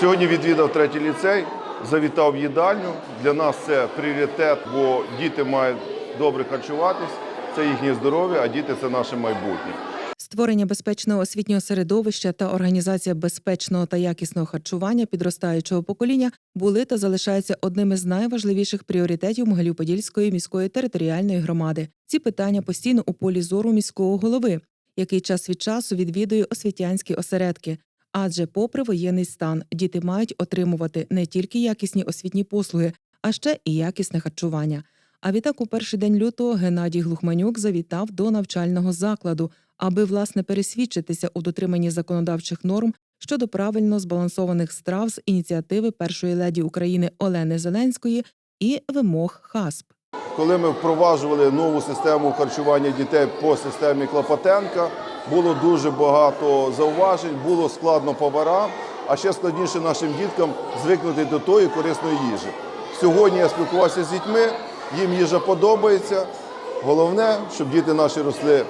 Сьогодні відвідав третій ліцей, завітав їдальню. Для нас це пріоритет, бо діти мають добре харчуватись, це їхнє здоров'я, а діти це наше майбутнє. Створення безпечного освітнього середовища та організація безпечного та якісного харчування підростаючого покоління були та залишаються одними з найважливіших пріоритетів Могилів-Подільської міської територіальної громади. Ці питання постійно у полі зору міського голови, який час від часу відвідує освітянські осередки. Адже, попри воєнний стан, діти мають отримувати не тільки якісні освітні послуги, а ще і якісне харчування. А відтак, у перший день лютого Геннадій Глухманюк завітав до навчального закладу, аби власне пересвідчитися у дотриманні законодавчих норм щодо правильно збалансованих страв з ініціативи першої леді України Олени Зеленської і вимог ХАСП. Коли ми впроваджували нову систему харчування дітей по системі Клопотенка, було дуже багато зауважень, було складно поварам, а ще складніше нашим діткам звикнути до тої корисної їжі. Сьогодні я спілкувався з дітьми, їм їжа подобається. Головне, щоб діти наші росли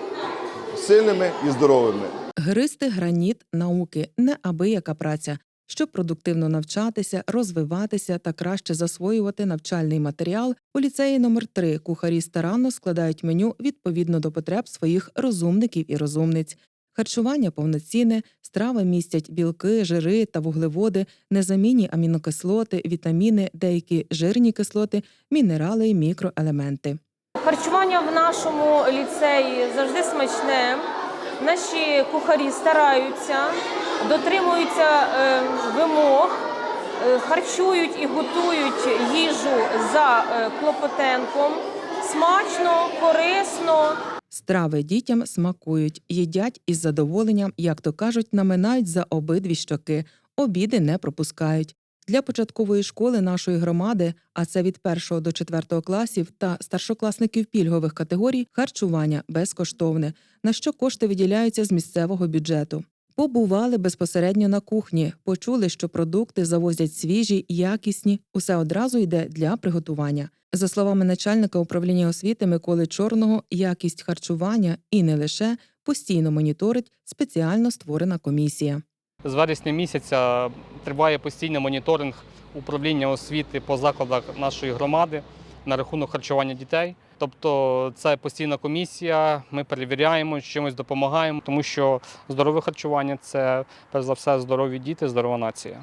сильними і здоровими. Гристи граніт науки неабияка праця, щоб продуктивно навчатися, розвиватися та краще засвоювати навчальний матеріал. У ліцеї номер 3 кухарі старанно складають меню відповідно до потреб своїх розумників і розумниць. Харчування повноцінне, страви містять білки, жири та вуглеводи, незамінні амінокислоти, вітаміни, деякі жирні кислоти, мінерали і мікроелементи. Харчування в нашому ліцеї завжди смачне. Наші кухарі стараються, дотримуються е, вимог, е, харчують і готують їжу за е, клопотенком. Смачно, корисно. Страви дітям смакують, їдять із задоволенням, як то кажуть, наминають за обидві щоки, обіди не пропускають. Для початкової школи нашої громади, а це від 1 до 4 класів та старшокласників пільгових категорій, харчування безкоштовне, на що кошти виділяються з місцевого бюджету. Побували безпосередньо на кухні, почули, що продукти завозять свіжі, якісні, усе одразу йде для приготування. За словами начальника управління освіти Миколи Чорного, якість харчування і не лише постійно моніторить спеціально створена комісія. З вересня місяця триває постійний моніторинг управління освіти по закладах нашої громади на рахунок харчування дітей. Тобто це постійна комісія, ми перевіряємо, чимось допомагаємо, тому що здорове харчування це перш за все здорові діти, здорова нація.